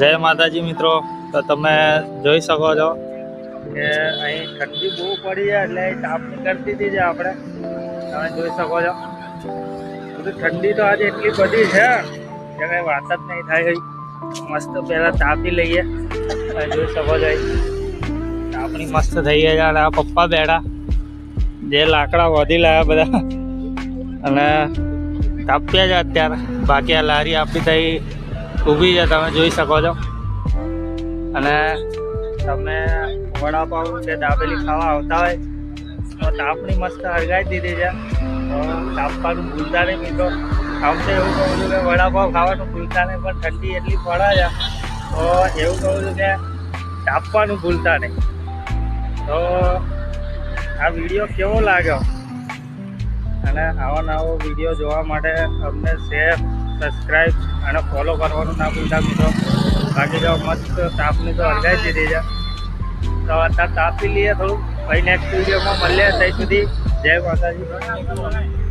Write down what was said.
જય માતાજી મિત્રો. તો તમે જોઈ શકો છો કે અહીં ઠંડી બહુ પડી છે એટલે તાપણી કરતી હતી જે આપણે. તમે જોઈ શકો છો. બધું ઠંડી તો આજે એટલી બધી છે કે કંઈ વાત જ નહીં થાય મસ્ત પહેલાં તાપી લઈએ. તમે જોઈ શકો છો. તાપણી મસ્ત થઈ ગઈ અને આ પપ્પા બેઠા. જે લાકડા વધી લાયા બધા. અને તાપ્યા છે અત્યારે. બાકી આ લારી આપી તઈ ઊભી છે, તમે જોઈ શકો છો. અને તમે વડાપાઉં કે દાબેલી ખાવા આવતા હોય, તો તાપણી મસ્ત હરગાઈ દીધી છે. તાપવાનું ભૂલતા નહીં મિત્રો. આમ તો એવું કહું છું કે વડાપાઉં ખાવાનું ભૂલતા નહીં, પણ ઠંડી એટલી પડે છે. તો એવું કહું છું કે તાપવાનું ભૂલતા નહીં. તો આ વીડિયો કેવો લાગ્યો? અને આવો નવો વીડિયો જોવા માટે અમને શેર સબસ્ક્રાઈબ અને ફોલો કરવાનું ના ભૂલતા મિત્રો. બાકી જો મસ્ત તાપની તો અંદાજ દીધી છે. તો અત્યારે તાપી લઈએ થોડું. પછી નેક્સ્ટ વિડીયોમાં મળીએ ત્યાં સુધી. જય માતાજી.